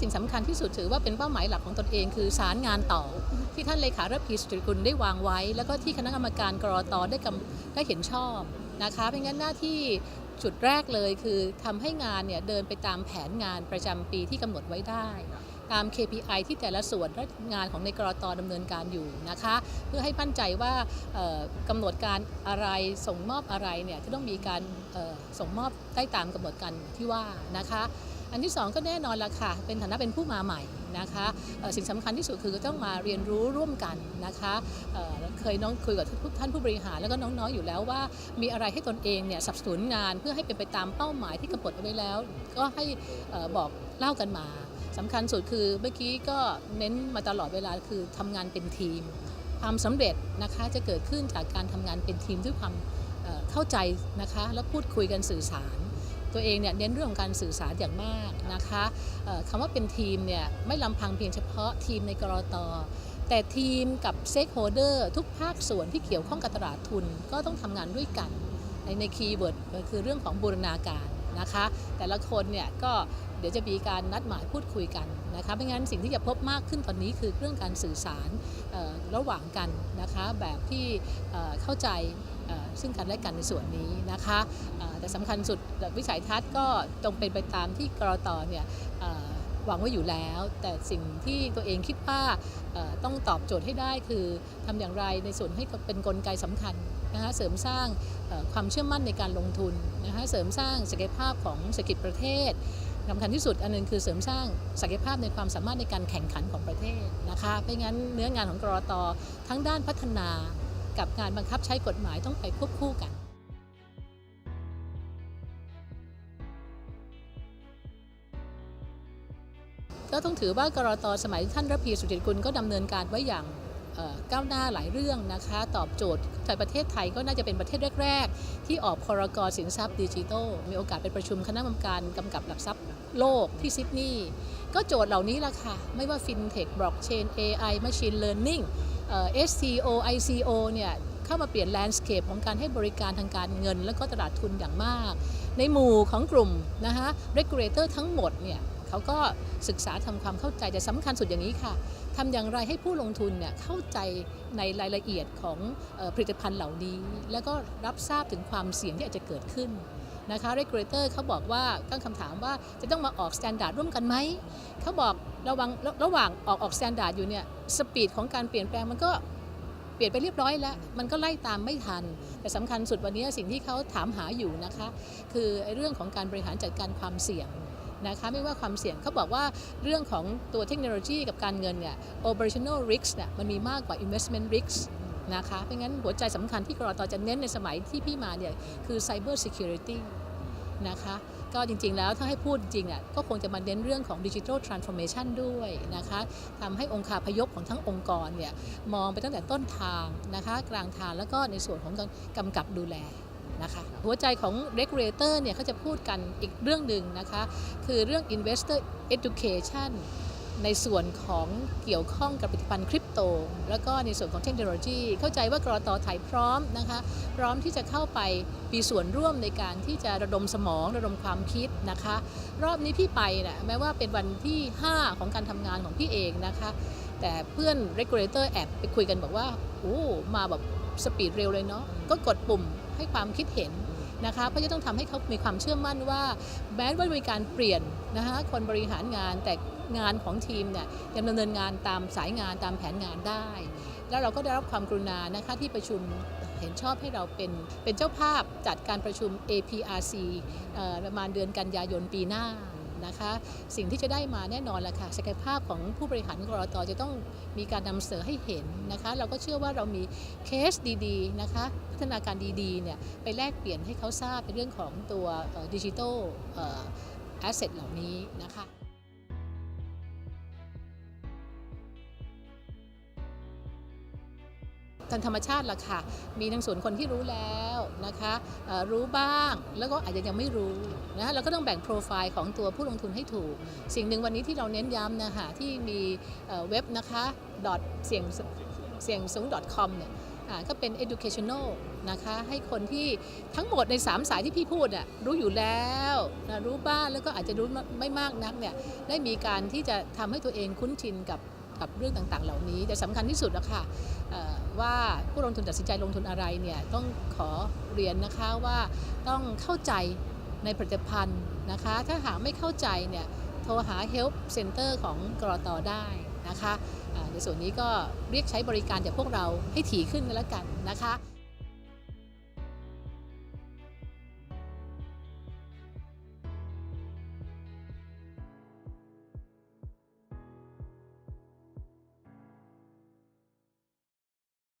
สิ่งสำคัญที่สุดถือว่าเป็นเป้าหมายหลักของตนเอง คือสารงานต่อ ที่ท่านเลขารัฐพีสุจริกุลได้วางไว้ แล้วก็ที่คณะกรรมการกรอตได้กำได้เห็นชอบนะคะเพราะงั้นหน้าที่จุดแรกเลยคือทำให้งานเนี่ยเดินไปตามแผนงานประจำปีที่กำหนดไว้ได้ ตาม KPI ที่แต่ละส่วนและงานของในกรอตดำเนินการอยู่นะคะ เพื่อให้มั่นใจว่าเอ่อกำหนดการอะไรส่งมอบอะไรเนี่ยจะต้องมีการส่งมอบได้ตามกำหนดการที่ว่านะคะ อันที่สองก็แน่นอนละค่ะ เป็นฐานะเป็นผู้มาใหม่นะคะสิ่งสำคัญที่สุดคือต้องมาเรียนรู้ร่วมกันนะคะเเคยน้องคุยกับทุกท่านผู้บริหารแล้วก็น้องๆอยู่แล้วว่า มีอะไรให้ตนเองเนี่ยสับสนงานเพื่อให้เป็นไปตามเป้าหมายที่กำหนดเอาไว้แล้ว ก็ให้ออบอกเล่ากันมาสำคัญสุดคือเมื่อกี้ก็เน้นมาตลอดเวลาคือทำงานเป็นทีม ความสำเร็จนะคะจะเกิดขึ้นจากการทำงานเป็นทีมด้วยความเอ่อเข้าใจนะคะ แล้วพูดคุยกันสื่อสาร ตัวเองเนี่ยเน้นเรื่องของการสื่อสารอย่างมากนะคะคำว่าเป็นทีมเนี่ยไม่ลำพังเพียงเฉพาะทีมในกรอตอแต่ทีมกับเซ k โฮเดอร์ทุกภาคส่วนที่เกี่ยวข้องกับตลาดทุนก็ต้องทำงานด้วยกัน ในในคีย์เวิร์ดคือเรื่องของบูรณาการนะคะ แต่ละคนเนี่ยก็เดี๋ยวจะมีการนัดหมายพูดคุยกันนะคะไม่งั้นสิ่งที่จะพบมากขึ้นตอนนี้คือเรื่องการสื่อสารระหว่างกันนะคะแบบที่เข้าใจ ซึ่งกันและกันในส่วนนี้นะคะแต่สำคัญสุดวิสัยทัศน์ก็ตรงเป็นไปตามที่กรอตเนี่ยหวังไว้อยู่แล้ว แต่สิ่งที่ตัวเองคิดว่าต้องตอบโจทย์ให้ได้คือทำอย่างไรในส่วนให้เป็นกลไกสำคัญนะคะเสริมสร้างความเชื่อมั่นในการลงทุนนะคะเสริมสร้างศักยภาพของเศรษฐกิจประเทศสำคัญที่สุดอันนึงคือเสริมสร้างศักยภาพในความสามารถในการแข่งขันของประเทศนะคะไม่งั้นเนื้องานของกรอตทั้งด้านพัฒนา กับงานบังคับใช้กฎหมายต้องไปควบคู่กันก็ต้องถือว่ากรอตสมัยท่านระพีสุจิตกุลก็ดำเนินการไว้อย่างก้าวหน้าหลายเรื่องนะคะ ตอบโจทย์ในประเทศไทยก็น่าจะเป็นประเทศแรก ๆ ที่ออกพรกสินทรัพย์ดิจิทัลมีโอกาสไปประชุมคณะกรรมการกำกับหลักทรัพย์โลกที่ซิดนีย์ก็โจทย์เหล่านี้ละค่ะ ไม่ว่า FinTech Blockchain AI Machine Learning เอ่อ SCO ICO เนี่ยเข้ามาเปลี่ยนแลนด์สเคปของการให้บริการทางการเงิน และก็ตลาดทุนอย่างมาก ในหมู่ของกลุ่มนะคะ regulator ทั้งหมดเนี่ยเขาก็ศึกษาทำความเข้าใจแต่สำคัญสุดอย่างนี้ค่ะทำอย่างไรให้ผู้ลงทุนเนี่ยเข้าใจในรายละเอียดของผลิตภัณฑ์เหล่านี้ แล้วก็รับทราบถึงความเสี่ยงที่อาจจะเกิดขึ้น นะคะ regulator เขาบอกว่าตั้งคำถามว่าจะต้องมาออกสแตนดาร์ดร่วมกันไหมเขาบอกระวังระหว่างออกออกสแตนดาร์ดอยู่เนี่ยสปีดของการเปลี่ยนแปลงมันก็เปลี่ยนไปเรียบร้อยแล้ว มันก็ไล่ตามไม่ทัน แต่สำคัญสุดวันนี้สิ่งที่เขาถามหาอยู่นะคะ คือไอ้เรื่องของการบริหารจัดการความเสี่ยงนะคะไม่ว่าความเสี่ยงเขาบอกว่าเรื่องของตัวเทคโนโลยีกับการเงินเนี่ย operational risk เนี่ยมันมีมากกว่า investment risk นะคะเพราะงั้นหัวใจสำคัญที่กรอตอจะเน้นในสมัยที่พี่มาเนี่ยคือ cyber security นะคะก็จริงๆ แล้วถ้าให้พูดจริงอะก็คงจะมาเน้นเรื่องของดิจิทัลทรานส์ฟอร์เมชันด้วยนะคะทำให้องค์คาพยพของทั้งองค์กรเนี่ยมองไปตั้งแต่ต้นทางนะคะกลางทางแล้วก็ในส่วนของการกำกับดูแลนะคะหัวใจของ regulator เนี่ยเขาจะพูดกันอีกเรื่องหนึ่งนะคะคือเรื่อง investor education ในส่วนของเกี่ยวข้องกับผลิตภัณฑ์คริปโต แล้วก็ในส่วนของเทคโนโลยี เข้าใจว่ากรอตไทยพร้อมนะคะพร้อมที่จะเข้าไปมีส่วนร่วมในการที่จะระดมสมองระดมความคิดนะคะ รอบนี้พี่ไปนะแม้ว่าเป็นวันที่ 5 ของการทำงานของพี่เองนะคะ แต่เพื่อน regulator แอบไปคุยกันบอกว่าโอ้มาแบบสปีดเร็วเลยเนาะก็กดปุ่มให้ความคิดเห็นนะคะเพราะจะต้องทำให้เขามีความเชื่อมั่นว่าแม้ว่ามีการเปลี่ยนนะคะคนบริหารงานแต่ งานของทีมเนี่ยยังดำเนินงานตามสายงานตามแผนงานได้ แล้วเราก็ได้รับความกรุณานะคะที่ประชุมเห็นชอบให้เราเป็นเป็นเจ้าภาพจัดการประชุม APRC ประมาณเดือนกันยายนปีหน้านะคะสิ่งที่จะได้มาแน่นอนแหละค่ะศักยภาพของผู้บริหารกรตจะต้องมีการนำเสนอให้เห็นนะคะเราก็เชื่อว่าเรามีเคสดีๆนะคะพัฒนาการดีๆเนี่ยไปแลกเปลี่ยนให้เขาทราบในเรื่องของตัวดิจิทัลแอสเซทเหล่านี้นะคะ ตามธรรมชาติล่ะค่ะ มีทั้งส่วนคนที่รู้แล้วนะคะรู้บ้างแล้วก็อาจจะยังไม่รู้นะเราก็ต้องแบ่งโปรไฟล์ของตัวผู้ลงทุนให้ถูก สิ่งหนึ่งวันนี้ที่เราเน้นย้ำนะคะที่มีเว็บนะคะ dot เสียงเสียงสูง .com เนี่ยก็เป็น educational นะคะให้คนที่ทั้งหมดใน 3 สายที่พี่พูดน่ะรู้อยู่แล้วนะรู้บ้างแล้วก็อาจจะรู้ไม่มากนักเนี่ยได้มีการที่จะทำให้ตัวเองคุ้นชินกับ กับเรื่องต่างๆ เหล่านี้ แต่สำคัญที่สุดนะคะว่าผู้ลงทุนตัดสินใจลงทุนอะไรเนี่ยต้องขอเรียนนะคะว่าต้องเข้าใจในผลิตภัณฑ์นะคะ ถ้าหากไม่เข้าใจเนี่ยโทรหา Help Center ของกรอตอได้นะคะในส่วนนี้ก็เรียกใช้บริการจากพวกเราให้ถี่ขึ้นกันแล้วกันนะคะ